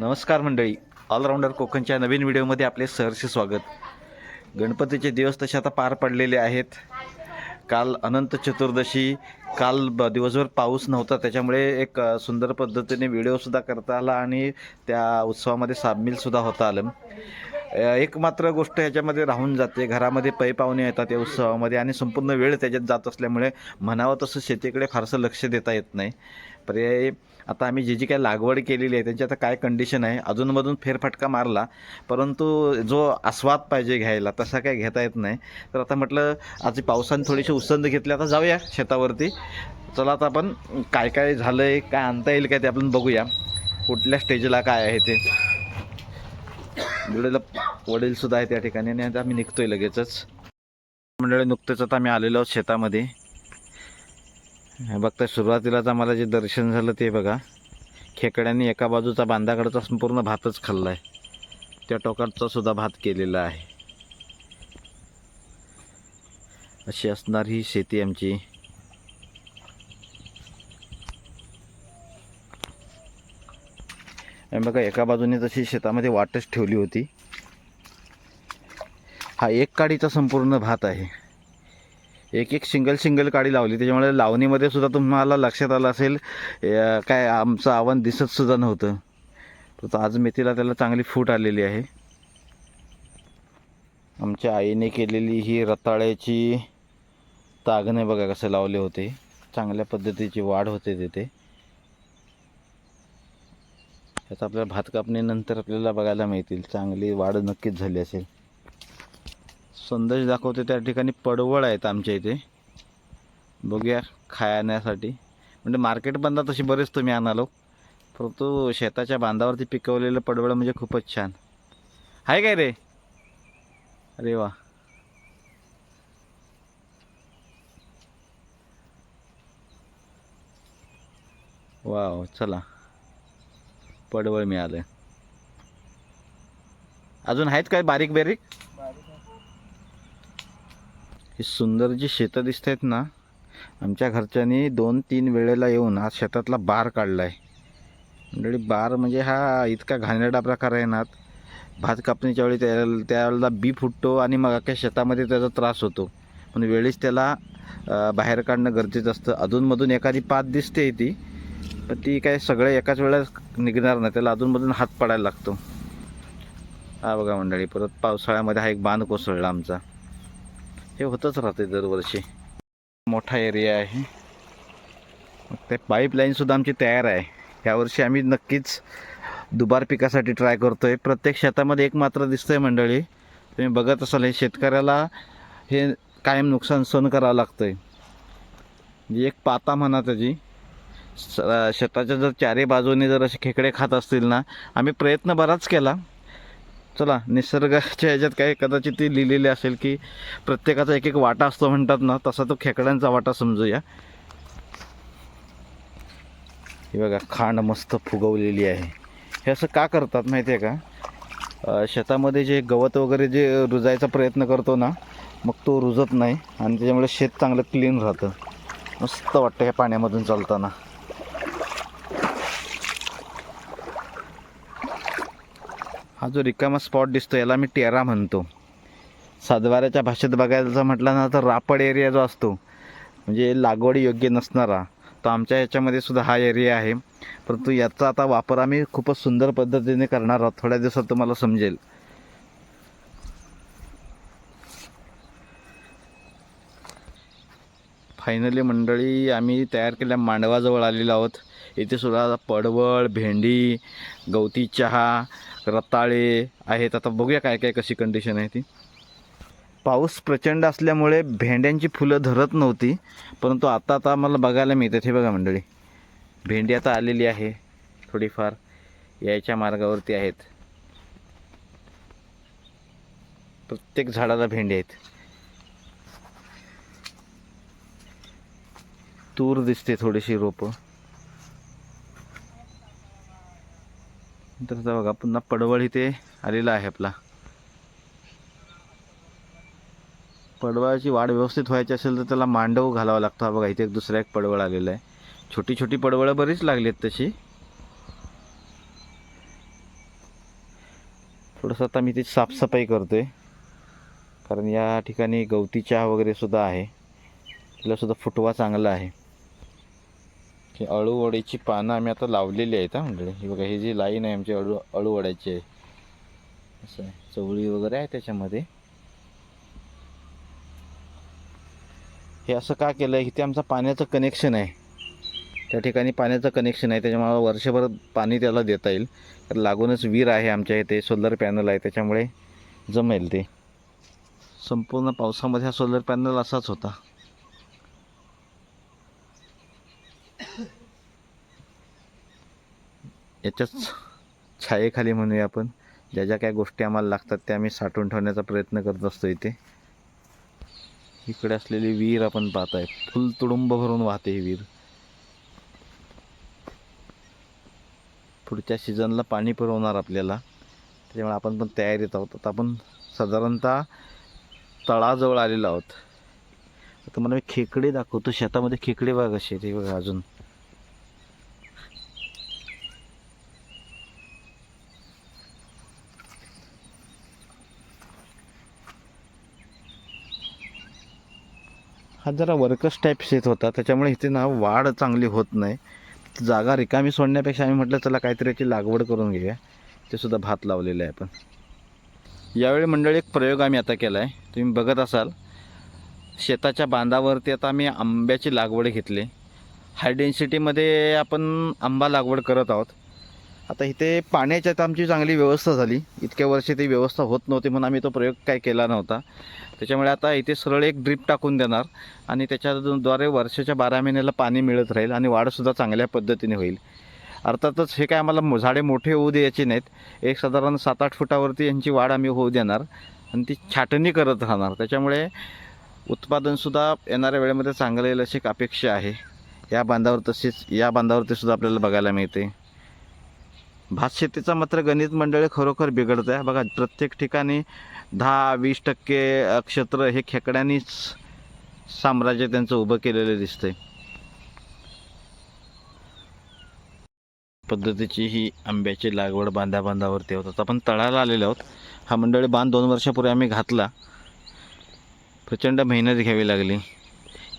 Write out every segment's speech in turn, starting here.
नमस्कार मंडळी. ऑलराऊंडर कोकणच्या नवीन व्हिडिओमध्ये आपले सहर्ष स्वागत. गणपतीचे दिवस तसे आता पार पडलेले आहेत. काल अनंत चतुर्दशी काल ब दिवसभर पाऊस नव्हता त्याच्यामुळे एक सुंदर पद्धतीने व्हिडिओसुद्धा करता आला आणि त्या उत्सवामध्ये सामीलसुद्धा होता आलं. एक मात्र गोष्ट ह्याच्यामध्ये राहून जाते घरामध्ये पै पाहुणे येतात या उत्सवामध्ये आणि संपूर्ण वेळ त्याच्यात जात असल्यामुळे म्हणावं तसं शेतीकडे फारसं लक्ष देता येत नाही. पर्याय आता आम्ही जी जी काय लागवड केलेली आहे त्यांची आता काय कंडिशन आहे? अजूनमधून फेरफटका मारला परंतु जो आस्वाद पाहिजे घ्यायला तसा काय घेता येत नाही. तर आता म्हटलं आज पावसाने थोडीशी उसंद घेतली आता जाऊया शेतावरती. चला आता आपण काय काय झालं आहे काय आणता येईल काय ते आपण बघूया. कुठल्या स्टेजला काय आहे ते. वडील वडीलसुद्धा आहे त्या ठिकाणी आणि आता आम्ही निघतोय लगेचच. मंडळी नुकतेच आता आम्ही आलेलो आहोत शेतामध्ये. हे बघता सुरुवातीलाच आम्हाला जे दर्शन झालं ते बघा. खेकड्यांनी एका बाजूचा बांधाकडचा संपूर्ण भातच खाल्ला आहे त्या टोकाटचा सुद्धा भात केलेला आहे. अशी असणार ही शेती आमची. बघा एका बाजूने तशी शेतामध्ये वाटच ठेवली होती. हा एक काडीचा संपूर्ण भात आहे. एक एक सिंगल सिंगल काडी लावली. त्याच्यामुळे लावणीमध्ये सुद्धा तुम्हाला लक्षात आलं असेल काय आमचं आव्हान दिसत सुद्धा नव्हतं. तर आज मेथीला त्याला चांगली फूट आलेली आहे. आमच्या आईने केलेली ही रताळ्याची तागणे बघा कसे लावले होते. चांगल्या पद्धतीची वाढ होते तिथे. त्याचा आपल्याला भात कापणीनंतर आपल्याला बघायला मिळतील. चांगली वाढ नक्कीच झाली असेल. संदेश दाखवते त्या ठिकाणी पडवळ आहेत आमच्या इथे. बघूया खाण्यासाठी. म्हणजे मार्केट बंदा तशी बरेच तुम्ही आणालो. परंतु शेताच्या बांधावरती पिकवलेलं पडवळ म्हणजे खूपच छान. आहे काय रे? अरे वा. वाव चला. पडवळ मिळालं. अजून आहेत काय बारीक बारीक ही सुंदर जी शेतं दिसत आहेत ना आमच्या घरच्यांनी दोन तीन वेळेला येऊन आज शेतातला बार काढला आहे मंडळी बार म्हणजे हा इतका घाणेरडा प्रकार आहे ना भात कापणीच्या वेळी त्या त्यावेळेला बी फुटतो आणि मग अख्ख्या शेतामध्ये त्याचा त्रास होतो. पण वेळीच त्याला बाहेर काढणं गरजेचं असतं. अधूनमधून एखादी पात दिसते ती पण ती काय सगळे एकाच वेळेस निघणार नाही. त्याला अधूनमधून हात पडायला लागतो. हा बघा मंडळी परत पावसाळ्यामध्ये हा एक बांध कोसळला आमचा. हे होतच राहते दरवर्षी. मोठा एरिया आहे. ते पाईपलाईनसुद्धा आमची तयार आहे. यावर्षी आम्ही नक्कीच दुबार पिकासाठी ट्राय करतो आहे प्रत्येक शेतामध्ये एक मात्र दिसतं आहे मंडळी. तुम्ही बघत असाल हे शेतकऱ्याला हे कायम नुकसान सहन करावं लागतं आहे जी एक पाता म्हणा त्याची स- शेताच्या जर चारी बाजूने जर असे खेकडे खात असतील ना आम्ही प्रयत्न बराच केला. चला निसर्गाच्या ह्याच्यात काय कदाचित ती लिहिलेली असेल की प्रत्येकाचा एक एक वाटा असतो म्हणतात ना तसा तो खेकड्यांचा वाटा समजूया. हे बघा खांड मस्त फुगवलेली आहे. हे असं का करतात माहिती आहे का शेतामध्ये जे गवत वगैरे जे रुजायचा प्रयत्न करतो ना मग तो रुजत नाही आणि त्याच्यामुळे शेत चांगलं क्लीन राहतं. मस्त वाटतं ह्या पाण्यामधून चालताना. हा जो रिकामा स्पॉट दिसतो याला मी टेरा म्हणतो. सातबाऱ्याच्या भाषेत बघायचं म्हटलं ना तर रापड एरिया जो असतो म्हणजे लागवड योग्य नसणारा तो आमच्या याच्यामध्ये सुद्धा हा एरिया आहे. परंतु याचा आता वापर आम्ही खूपच सुंदर पद्धतीने करणार आहोत. थोड्या दिवसात तुम्हाला समजेल. फायनली मंडळी आम्ही तयार केलेल्या मांडवाजवळ आलेलो आहोत. इथे सुद्धा पडवळ भेंडी गवती चहा रताळे आहेत. आता बघूया काय काय कशी कंडिशन आहे ती. पाऊस प्रचंड असल्यामुळे भेंड्यांची फुलं धरत नव्हती. परंतु आता आता मला बघायला मिळतात. हे बघा मंडळी. भेंडी आता आलेली आहे. थोडीफार यायच्या मार्गावरती आहेत. प्रत्येक झाडाला भेंडी आहेत. तूर दिसते थोडीशी रोपं. तर बघा पुन्हा पडवळ इथे आलेला आहे आपला. पडवळाची वाढ व्यवस्थित व्हायची असेल तर त्याला मांडव घालावा लागतो. हा बघा इथे एक दुसरा एक पडवळ आलेला आहे. छोटी छोटी पडवळं बरीच लागली आहेत तशी. थोडंसं आता मी ती साफसफाई करतो आहे कारण या ठिकाणी गवती चहा वगैरे सुद्धा आहे. तिला सुद्धा फुटवा चांगला आहे. ही अळूवडीची पानं आम्ही आता लावलेली आहेत हा मंडळी. ही बघा ही जी लाईन आहे आमची अळू अळूवड्याची आहे. असं आहे. चवळी वगैरे आहे त्याच्यामध्ये. हे असं का केलं आहे इथे आमचं पाण्याचं कनेक्शन आहे. त्या ठिकाणी पाण्याचं कनेक्शन आहे. त्याच्यामुळे वर्षभर पाणी त्याला देता येईल. तर लागूनच विहीर आहे आमच्या इथे. सोलर पॅनल आहे. त्याच्यामुळे जमेल ते. संपूर्ण पावसामध्ये हा सोलर पॅनल असाच होता. याच्याच छायेखाली म्हणूया आपण. ज्या ज्या काय गोष्टी आम्हाला लागतात त्या आम्ही साठवून ठेवण्याचा प्रयत्न करत असतो इथे. इकडे असलेली विहीर आपण पाहताय. फुल तुडुंब भरून वाहते ही विहीर. पुढच्या सीझनला पाणी पुरवणार आपल्याला. त्याच्यामुळे आपण पण तयारीत आहोत. आता आपण साधारणतः तळाजवळ आलेलो आहोत. आता मला मी खेकडे दाखवतो. शेतामध्ये खेकडे बघा शेती बघा अजून. हा जरा वर्कर्स टाईप शेत होता. त्याच्यामुळे इथे ना वाढ चांगली होत नाही. जागा रिकामी सोडण्यापेक्षा आम्ही म्हटलं चला काहीतरी याची लागवड करून घेऊया. ते सुद्धा भात लावलेलं आहे आपण. यावेळी मंडळी एक प्रयोग आम्ही आता केला आहे तुम्ही बघत असाल. शेताच्या बांधावरती आता आम्ही आंब्याची लागवड घेतली. हाय डेन्सिटीमध्ये आपण आंबा लागवड करत आहोत. आता इथे पाण्याची आता आमची चांगली व्यवस्था झाली. इतक्या वर्षी ती व्यवस्था होत नव्हती म्हणून आम्ही तो प्रयोग काय केला नव्हता. त्याच्यामुळे आता इथे सरळ एक ड्रीप टाकून देणार आणि त्याच्याद्वारे वर्षाच्या बारा महिन्याला पाणी मिळत राहील आणि वाढसुद्धा चांगल्या पद्धतीने होईल. अर्थातच हे काय आम्हाला झाडे मोठे होऊ द्यायचे नाहीत. एक साधारण सात आठ फुटावरती यांची वाढ आम्ही होऊ देणार आणि ती छाटणी करत राहणार. त्याच्यामुळे उत्पादनसुद्धा येणाऱ्या वेळेमध्ये चांगलं येईल अशी एक अपेक्षा आहे. या बांधावर तसेच या बांधावरती सुद्धा आपल्याला बघायला मिळते. भात शेतीचा मात्र गणित मंडळी खरोखर बिघडतं आहे. बघा प्रत्येक ठिकाणी दहा वीस टक्के क्षेत्र हे खेकड्यांनीच साम्राज्य त्यांचं उभं केलेलं दिसतंय. पद्धतीची ही आंब्याची लागवड बांधा बांधावरती होत. आता आपण तळाला आलेलो आहोत. हा मंडळी बांध दोन वर्षापूर्वी आम्ही घातला. प्रचंड मेहनत घ्यावी लागली.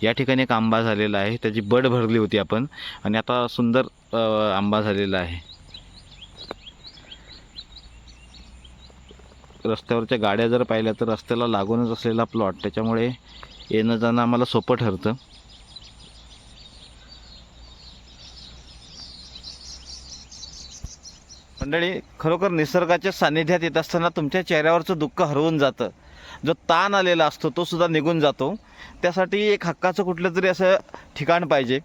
या ठिकाणी एक आंबा झालेला आहे. त्याची बड भरली होती आपण. आणि आता सुंदर आंबा झालेला आहे. रस्त्यावरच्या गाड्या जर पाहिल्या तर रस्त्याला लागूनच असलेला प्लॉट त्याच्यामुळे येणं जाणं आम्हाला सोपं ठरतं. मंडळी खरोखर निसर्गाच्या सानिध्यात येत असताना तुमच्या चेहऱ्यावरचं दुःख हरवून जातं. जो ताण आलेला असतो तो सुद्धा निघून जातो. त्यासाठी एक हक्काचं कुठलं तरी असं ठिकाण पाहिजे.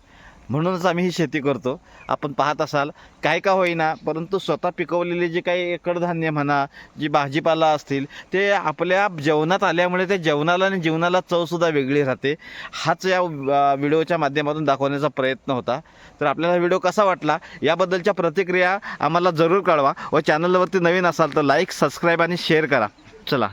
म्हणूनच आम्ही ही शेती करतो. आपण पाहत असाल काय का होईना परंतु स्वतः पिकवलेले जे काही कडधान्य म्हणा जी भाजीपाला असतील ते आपल्या जेवणात आल्यामुळे ते जेवणाला आणि जीवनाला चवसुद्धा वेगळी राहते. हाच या व्हिडिओच्या माध्यमातून दाखवण्याचा प्रयत्न होता. तर आपल्याला व्हिडिओ कसा वाटला याबद्दलच्या प्रतिक्रिया आम्हाला जरूर कळवा व चॅनलवरती नवीन असाल तर लाईक सबस्क्राईब आणि शेअर करा. चला.